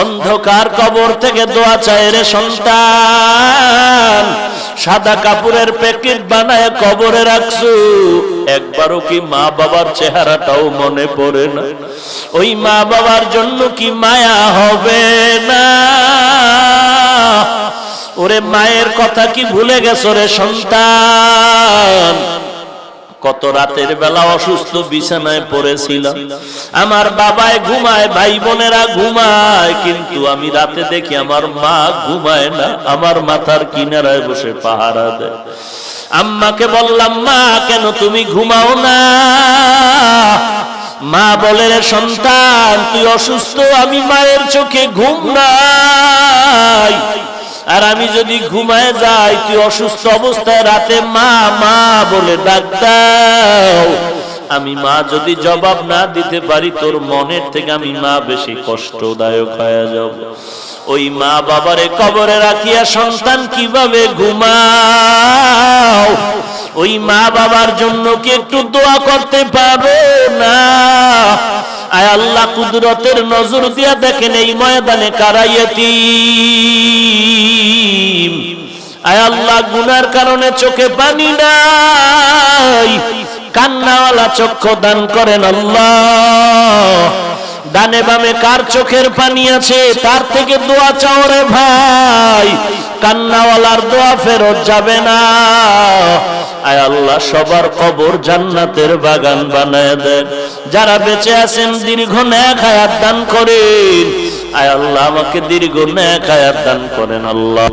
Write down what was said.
অন্ধকার কবর থেকে দোয়া চায় রে সন্তান। সাদা কাপড়ের প্যাকেট বানায় কবরে রাখছু। একবারও কি মা বাবার চেহারাটাও মনে পড়ে না? ওই মা বাবার জন্য কি মায়া হবে না? ওরে মায়ের কথা কি ভুলে গেছো রে সন্তান? কত রাতের বেলা অসুস্থ বিছানায় পড়েছিলাম আমার বাবায় ঘুমায়, ভাই বোনেরা ঘুমায়, কিন্তু আমি রাতে দেখি আমার মা ঘুমায় না, আমার মাথার কিনারায় বসে পাহারা দেয়। আম্মাকে বললাম, মা, কেন তুমি ঘুমাও না? মা বলে সন্তান, তুই অসুস্থ, আমি মায়ের চোখে ঘুম নাই। আমি যদি ঘুমায় যাই, তুই অসুস্থ অবস্থায় রাতে মা মা বলে ডাক দাও। আমি মা যদি জবাব না দিতে পারি, তোর মনের থেকে আমি মা বেশি কষ্টদায়ক হয়ে যাব। ওই মা বাবারে কবরে রাখিয়া সন্তান কীভাবে ঘুমাও? ওই মা বাবার জন্য কি একটু দোয়া করতে পারো না? আয় আল্লাহ কুদরতের নজর দিয়া দেখেন এই ময়দানে কারাইয়াতি আয় আল্লাহ, গুনার কারণে চোখে পানি নাই। কান্নাওয়ালা চক্ষু দান করেন আল্লাহ। ডানে বামে কার চোখের পানি আছে? তার থেকে দোয়া চাও রে ভাই। কান্নাওয়ালার দোয়া ফেরত যাবে না। আয় আল্লাহ সবার কবর জান্নাতের বাগান বানায় দেন। যারা বেঁচে আছেন, দীর্ঘ ন্যাক হায়াত দান করেন। আয় আল্লাহ, আমাকে দীর্ঘ ন্যাক হায়াত দান করেন আল্লাহ।